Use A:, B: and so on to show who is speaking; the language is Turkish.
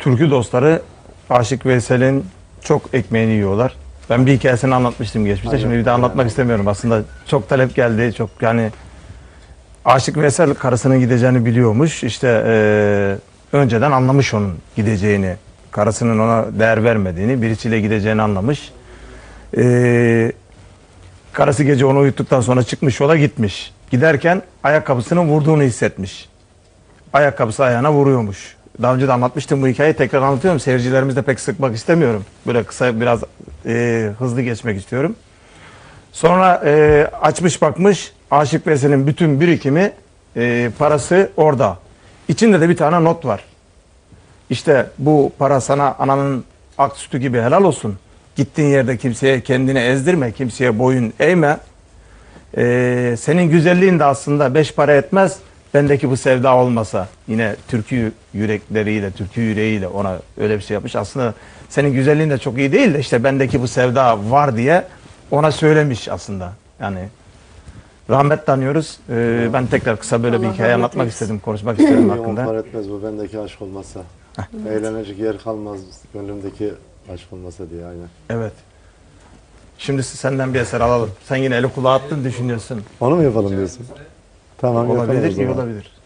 A: türkü dostları Aşık Veysel'in çok ekmeğini yiyorlar. Ben bir hikayesini anlatmıştım geçmişte. Şimdi bir daha anlatmak istemiyorum. Aslında çok talep geldi. Çok yani Aşık Veysel karısının gideceğini biliyormuş. İşte eee, önceden anlamış onun gideceğini. Karısının ona değer vermediğini, birisiyle gideceğini anlamış. Eee karısı gece onu uyuttuktan sonra çıkmış yola gitmiş. Giderken ayakkabısının vurduğunu hissetmiş. Ayakkabısı ayağına vuruyormuş. Daha önce de anlatmıştım bu hikayeyi tekrar anlatıyorum. Seyircilerimiz de pek sıkmak istemiyorum. Böyle kısa biraz eee, hızlı geçmek istiyorum. Sonra e, açmış bakmış Aşık Veysel'in bütün birikimi e, parası orada. İçinde de bir tane not var. İşte bu para sana ananın ak sütü gibi helal olsun. Gittiğin yerde kimseye kendini ezdirme, kimseye boyun eğme. E, senin güzelliğin de aslında beş para etmez. Bendeki bu sevda olmasa yine türkü yürekleriyle, türkü yüreğiyle ona öyle bir şey yapmış. Aslında senin güzelliğin de çok iyi değil de işte bendeki bu sevda var diye ona söylemiş aslında. Yani rahmet tanıyoruz. Ee, ben tekrar kısa böyle bir
B: Allah
A: hikaye
B: rahmet
A: anlatmak
B: eylesin.
A: istedim, konuşmak istedim
C: Bir
A: hakkında.
C: par etmez bu bendeki aşk olmasa. Eğlenecek yer kalmaz gönlümdeki aşk olmasa diye aynen.
A: Evet. Şimdi senden bir eser alalım. Sen yine eli kulağı attın düşünüyorsun.
C: Onu mu yapalım diyorsun? Tamam
A: Olabilir
C: zaman.
A: olabilir.